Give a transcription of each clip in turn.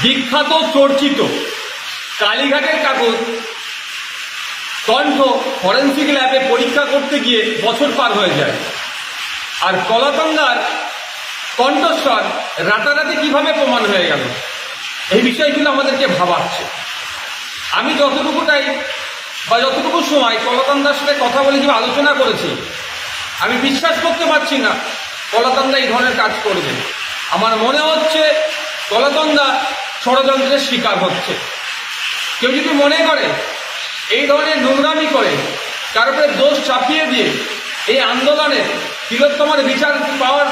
বিখ্যাত চর্চিত কালীঘাটের কাগজ কণ্ঠ ফরেন্সিক ল্যাবে পরীক্ষা করতে গিয়ে বছর পার হয়ে যায়। আর কলাতঙ্গার কণ্ঠস্বর রাতারাতি কীভাবে প্রমাণ হয়ে গেল, এই বিষয়গুলো আমাদেরকে ভাবাচ্ছে। আমি যতটুকুটাই বা যতটুকু সময় কলাতন্দার সাথে কথা বলে যে আলোচনা করেছি, আমি বিশ্বাস করতে পারছি না কলাতন্দা এই ধরনের কাজ করবে। আমার মনে হচ্ছে কলাতন্দা ষড়যন্ত্রের শিকার হচ্ছে। কেউ যদি মনে করে এই ধরনের নোংরামি করে, তার উপরে দোষ চাপিয়ে দিয়ে এই আন্দোলনে তিলোত্তমার বিচার পাওয়ার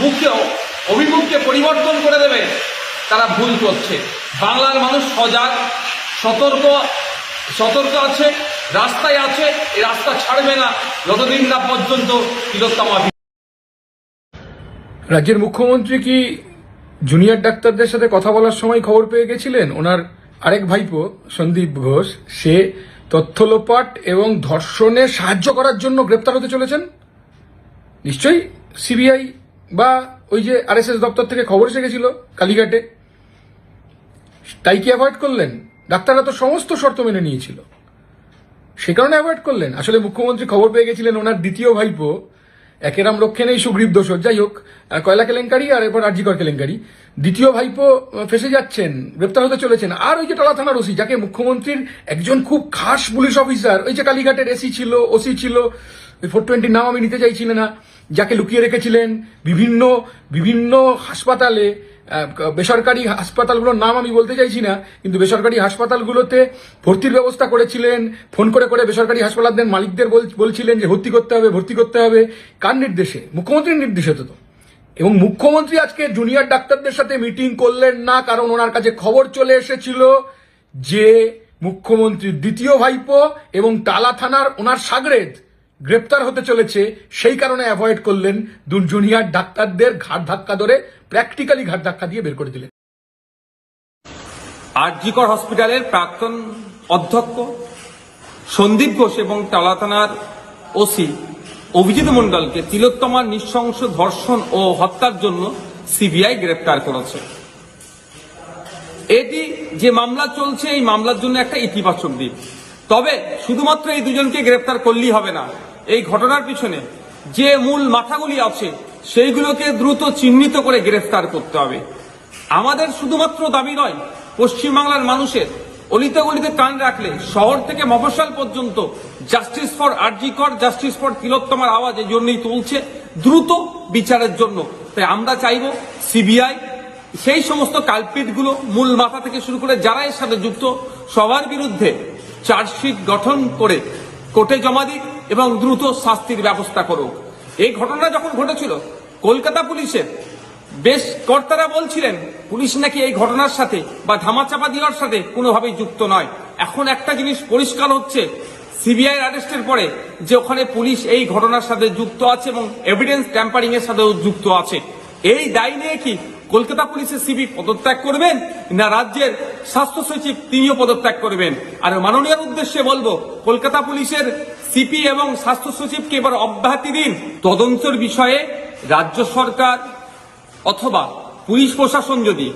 মুখকে, অভিমুখকে পরিবর্তন করে দেবে, তারা ভুল করছে। বাংলার মানুষ সজাগ, সতর্ক সতর্ক আছে, রাস্তায় আছে, এই রাস্তা ছাড়বে না। যতদিন না পর্যন্ত তিলোত্তমা রাজ্যের মুখ্যমন্ত্রী কি জুনিয়র ডাক্তারদের সাথে কথা বলার সময় খবর পেয়ে গেছিলেন ওনার আরেক ভাইপো, সন্দীপ ঘোষ। সে তথ্য লোপাট এবং ধর্ষণে সাহায্য করার জন্য গ্রেপ্তার হতে চলেছেন। নিশ্চয়ই সিবিআই বা ওই যে আরএসএস দপ্তর থেকে খবর এসে গেছিল কালীঘাটে। তাই কি অ্যাভয়েড করলেন? ডাক্তাররা তো সমস্ত শর্ত মেনে নিয়েছিল। সে কারণে অ্যাভয়েড করলেন। আসলে মুখ্যমন্ত্রী খবর পেয়ে গেছিলেন ওনার দ্বিতীয় ভাইপো একেরাম লক্ষ্যে নেই সুগ্রীব দোষ যাই হোক কয়লা কেলেঙ্কারি আর এরপর আরজিকর কেলেঙ্কারি। দ্বিতীয় ভাইপো ফেসে যাচ্ছেন, গ্রেপ্তার হতে চলেছেন। আর ওই যে টলা থানার ওসি, যাকে মুখ্যমন্ত্রীর একজন খুব খাস পুলিশ অফিসার, ওই যে কালীঘাটের এসি ছিল, ওসি ছিল, ওই ফোর টোয়েন্টির নাম আমি নিতে চাইছিলেন না, যাকে লুকিয়ে রেখেছিলেন বিভিন্ন বিভিন্ন হাসপাতালে বেসরকারি হাসপাতালগুলোর নাম আমি বলতে চাইছি না, কিন্তু বেসরকারি হাসপাতালগুলোতে ভর্তির ব্যবস্থা করেছিলেন, ফোন করে করে বেসরকারি হাসপাতালদের মালিকদের বলছিলেন যে ভর্তি করতে হবে, ভর্তি করতে হবে কার নির্দেশে মুখ্যমন্ত্রীর নির্দেশে তো। এবং মুখ্যমন্ত্রী আজকে জুনিয়র ডাক্তারদের সাথে মিটিং করলেন না, কারণ ওনার কাছে খবর চলে এসেছিল যে মুখ্যমন্ত্রীর দ্বিতীয় ভাইপো এবং টালা থানার ওনার সাগরেদ গ্রেপ্তার হতে চলেছে, সেই কারণে অ্যাভয়েড করলেন দু জুনিয়র ডাক্তারদের ঘাট ধাক্কা ধরে প্র্যাকটিক্যালি ঘাট ধাক্কা দিয়ে বের করে দিলেন। আরজিকর হসপিটালের প্রাক্তন অধ্যক্ষ সন্দীপ ঘোষ এবং টালা থানার ওসি অভিজিৎ মণ্ডলকে তিলোত্তমার নৃশংস ধর্ষণ ও হত্যার জন্য সিবিআই গ্রেপ্তার করেছে। এটি যে মামলা চলছে, এই মামলার জন্য একটা ইতিবাচক দিক। তবে শুধুমাত্র এই দুজনকে গ্রেপ্তার করলেই হবে না এই ঘটনার পিছনে যে মূল মাথাগুলি আছে, সেইগুলোকে দ্রুত চিহ্নিত করে গ্রেফতার করতে হবে। আমাদের শুধুমাত্র দাবি নয়, পশ্চিমবাংলার মানুষের অলিতে গলিতে কান রাখলে শহর থেকে মফস্বল পর্যন্ত justice for RG Kar, justice for তিলোত্তমার আওয়াজ এই জন্যই তুলছে দ্রুত বিচারের জন্য। তাই আমরা চাইব সিবিআই সেই সমস্ত কালপিটগুলো মূল মাথা থেকে শুরু করে যারা এর সাথে যুক্ত, সবার বিরুদ্ধে চার্জশিট গঠন করে কোর্টে জমা দিক। এবং দ্রুত শাস্তির ব্যবস্থা করুক। এই ঘটনা যখন ঘটেছিল, কলকাতা পুলিশের বেশ কর্তারা বলছিলেন, পুলিশ নাকি এই ঘটনার সাথে বা ধামাচাপা দেওয়ার সাথে কোনোভাবেই যুক্ত নয়। এখন একটা জিনিস পরিষ্কার হচ্ছে সিবিআই অ্যারেস্টের পরে যে ওখানে পুলিশ এই ঘটনার সাথে যুক্ত আছে এবং এভিডেন্স ট্যাম্পারিং এর সাথেও যুক্ত আছে। এই দায় নিয়ে কি কলকাতা পুলিশের সিবি পদত্যাগ করবেন, না রাজ্যের স্বাস্থ্য সচিব তিনিও পদত্যাগ করবেন? আর মাননীয় উদ্দেশ্যে বলব, কলকাতা পুলিশের সিপি এবং স্বাস্থ্য সচিবকে এবার অব্যাহতি দিন তদন্তের বিষয়ে রাজ্য সরকার অথবা পুলিশ প্রশাসন যদি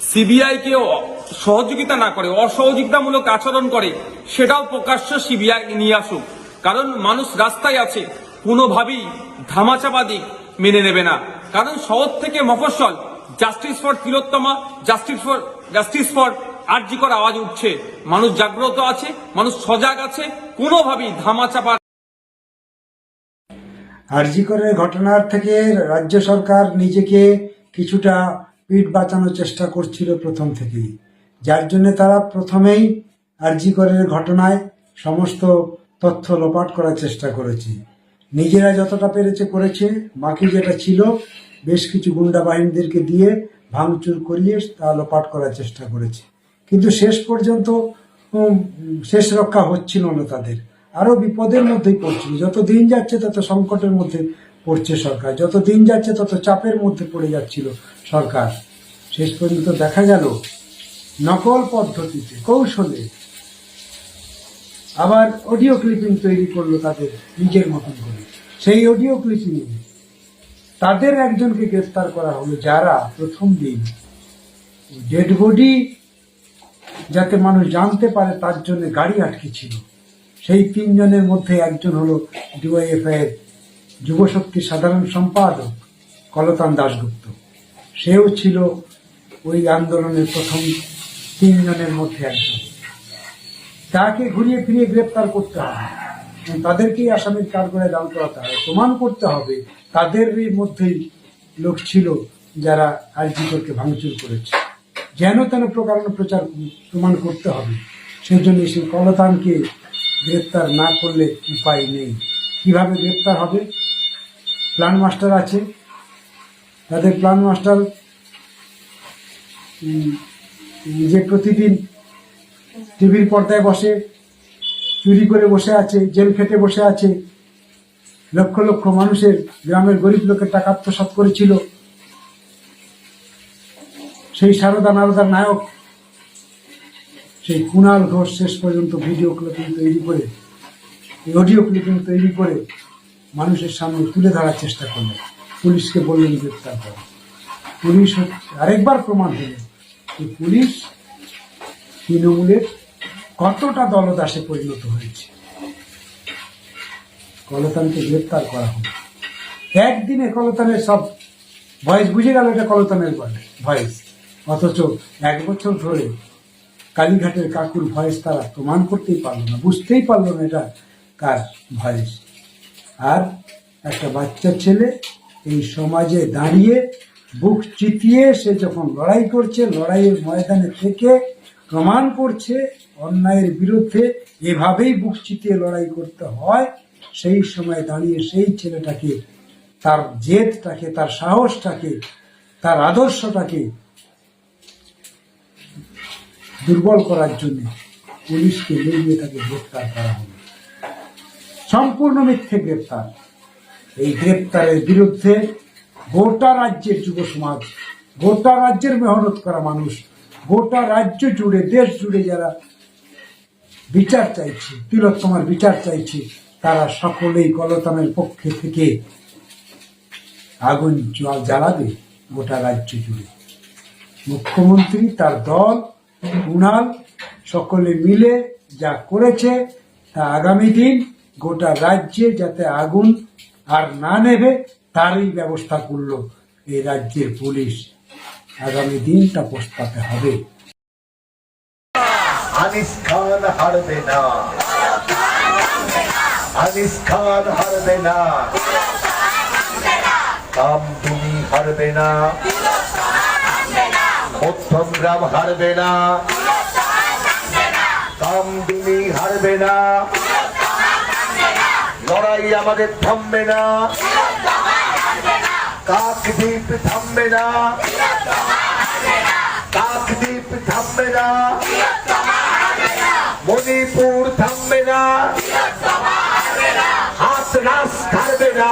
সিবিআই কে অ- সহযোগিতা না করে, অসহযোগিতামূলক আচরণ করে, সেটাও প্রকাশ্য সিবিআই নিয়ে আসুক। কারণ মানুষ রাস্তায় আছে, কোনোভাবেই ধামাচাপাদি মেনে নেবে না। কারণ শহর থেকে মফস্বল justice for Tilottama justice for justice for RG Kar আওয়াজ উঠছে। মানুষ জাগ্রত আছে, মানুষ সজাগ আছে, কোনোভাবেই ধামাচাপা আরজিকরের ঘটনার থেকে রাজ্য সরকার নিজেকে কিছুটা পিঠ বাঁচানোর চেষ্টা করছিল প্রথম থেকেই। যার জন্য তারা প্রথমেই আরজিকরের ঘটনায় সমস্ত তথ্য লোপাট করার চেষ্টা করেছে। নিজেরা যতটা পেরেছে করেছে, বাকি যেটা ছিল, বেশ কিছু গুন্ডা বাহিনীদেরকে দিয়ে ভাঙচুর করিয়ে তা লোপাট করার চেষ্টা করেছে। কিন্তু শেষ পর্যন্ত শেষ রক্ষা হচ্ছিল না তাদের। আরও বিপদের মধ্যেই পড়ছিল। যত দিন যাচ্ছে, তত সংকটের মধ্যে পড়ছে সরকার। যত দিন যাচ্ছে, তত চাপের মধ্যে পড়ে যাচ্ছিল সরকার। শেষ পর্যন্ত দেখা গেল, নকল পদ্ধতিতে, কৌশলে আবার অডিও ক্লিপিং তৈরি করল তাদের নিজের মতন করে। সেই অডিও ক্লিপিং তাদের একজনকে গ্রেফতার করা হলো যারা প্রথম দিন ডেড বডি যাতে মানুষ জানতে পারে তার জন্য গাড়ি আটকে ছিল। সেই তিনজনের মধ্যে একজন হলো ডিওয়াইএফআই এর যুবশক্তি সাধারণ সম্পাদক কলতান দাশগুপ্ত। সেও ছিল ওই আন্দোলনের প্রথম তিনজনের মধ্যে একজন। তাকে ঘুরিয়ে ফিরিয়ে গ্রেপ্তার করতে হবে। তাদেরকেই আসামির কারগড়ায় দাঁড় করাতে হবে। প্রমাণ করতে হবে তাদেরই মধ্যেই লোক ছিল যারা আরজিকরকে ভাঙচুর করেছে। যেন তেন প্রকারণ প্রচার প্রমাণ করতে হবে। সেই জন্য সেই কলতানকে গ্রেপ্তার না করলে উপায় নেই। কীভাবে গ্রেপ্তার হবে? প্ল্যান মাস্টার আছে। তাদের প্ল্যান মাস্টার যে প্রতিদিন টিভির পর্দায় বসে, চুরি করে বসে আছে, জেল খেটে বসে আছে। লক্ষ লক্ষ মানুষের, গ্রামের গরিব লোকের টাকা আত্মসাৎ করেছিল। সেই সারদা নারদার নায়ক, সেই কুণাল ঘোষ শেষ পর্যন্ত ভিডিও ক্লিপিং তৈরি করে অডিও ক্লিপিং তৈরি করে মানুষের সামনে তুলে ধরার চেষ্টা করলেন। পুলিশকে বললেন গ্রেপ্তার করে। পুলিশ আরেকবার প্রমাণ হলো যে পুলিশ তৃণমূলের কতটা দলদাসে পরিণত হয়েছে। কলতানকে গ্রেপ্তার করা হলো। একদিনে কলতানের সব ভয়েস বুঝে গেল এটা কলতানের ভয়েস অথচ এক বছর ধরে কালীঘাটের কাকুর ভয়েস তারা প্রমাণ করতেই পারল না, বুঝতেই পারল না এটা কার ভয়েস। আর একটা বাচ্চা ছেলে এই সমাজে দাঁড়িয়ে বুক চিতিয়ে সে যখন লড়াই করছে, লড়াইয়ের ময়দানে থেকে প্রমাণ করছে অন্যায়ের বিরুদ্ধে এভাবেই বুক চিতিয়ে লড়াই করতে হয়, সেই সময় দাঁড়িয়ে সেই ছেলেটাকে তার জেদটাকে, তার সাহসটাকে, তার আদর্শটাকে দুর্বল করার জন্য পুলিশকে বেরিয়ে তাকে গ্রেপ্তার করা হলো। সম্পূর্ণ মিথ্যে গ্রেপ্তার। এই গ্রেপ্তারের বিরুদ্ধে গোটা রাজ্যের যুব সমাজ, গোটা রাজ্যের মেহনত করা মানুষ, গোটা রাজ্য জুড়ে, দেশ জুড়ে যারা বিচার চাইছে, তিলোত্তমার বিচার চাইছে, তারা সকলেই গলতামের পক্ষে থেকে আগুন জ্বাল- জ্বালাবে গোটা রাজ্য জুড়ে। মুখ্যমন্ত্রী তার দল কুণাল সকলে মিলে যা করেছে তা আগামী দিন গোটা রাজ্যে যাতে আগুন আর না নেবে, তারই ব্যবস্থা করল এই রাজ্যের পুলিশ। আগামী দিনটা পোস্তাতে হবে। আনিস খান হারবে না। আনিস খান হারবে না। হারবে না। মধ্যম গ্রাম হারবে না কাম তুমি হারবে না লড়াই আমাদের থামবে না কাকদ্বীপ থামবে না কাকদ্বীপ থামবে না মণিপুর থামবে না হাত রাস ছাড়বে না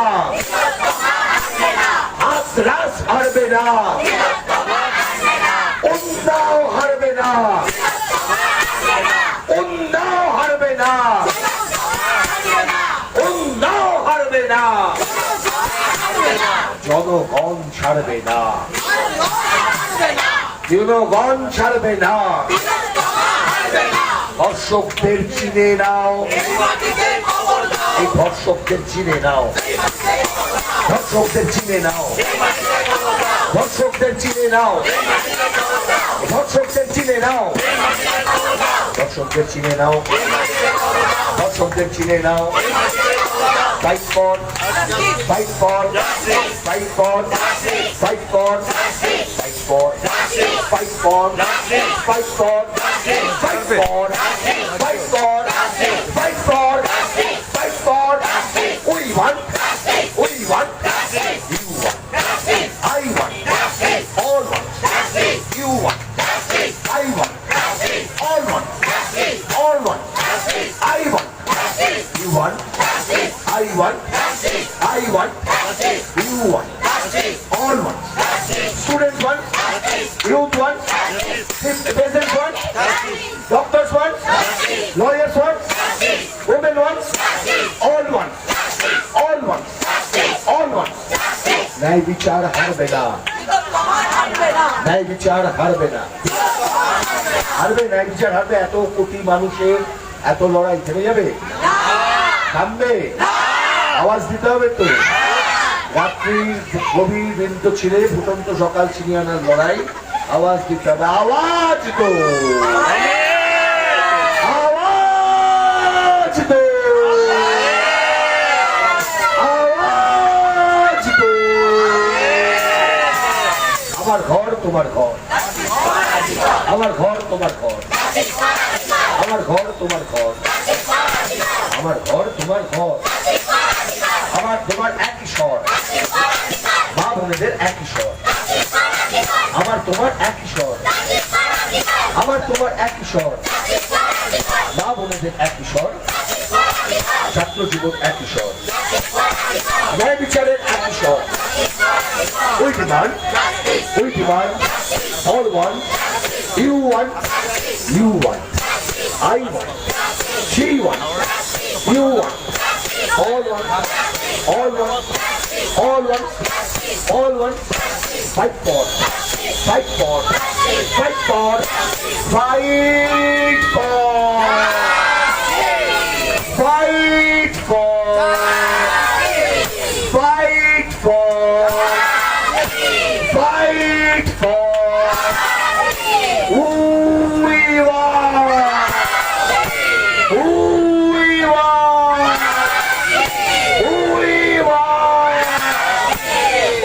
হাত রাস হারবে না উন্নাও হারবে না উন্নাও হারবে ছাড়বে না জনগণ ছাড়বে না ধর্ষকদের চিনে নাও এই ধর্ষকদের চিনে নাও ধর্ষকদের চিনে নাও ধর্ষকদের চিনে নাও ধর্ষকদের চিনে নাও ধর্ষকদের চিনে নাও ধর্ষকদের চিনে নাও fight for fight for fight for fight for fight for fight for fight for fight for, fight for, fight for, fight for. We want, ন্যায় বিচার হারবে না। ন্যায় বিচার হারবে না। হারবে, ন্যায় বিচার হারবে, এত কোটি মানুষের এত লড়াই থেমে যাবে? থামবে? আওয়াজ দিতে হবে তো। রাত্রি গভীর বৃন্দ ছিঁড়ে ফুটন্ত সকাল ছিনিয়ে আনার লড়াই। আওয়াজ দিতে হবে, আওয়াজ তো ঘর তোমার ঘর। আমার ঘর তোমার ঘর। আমার ঘর তোমার ঘর। আমার ঘর তোমার ঘর। আমার তোমার একই স্বর। মা বোনেদের একই স্বর। আমার তোমার একই স্বর। আমার তোমার একই স্বর। মা বোনেদের একই স্বর। ছাত্র জীবন একই স্বর। ন্যায় we demand, we demand, all want, you want, you want, I want, she want, you want, all want, all want, all want, all want, fight for, fight for, fight for, fight for.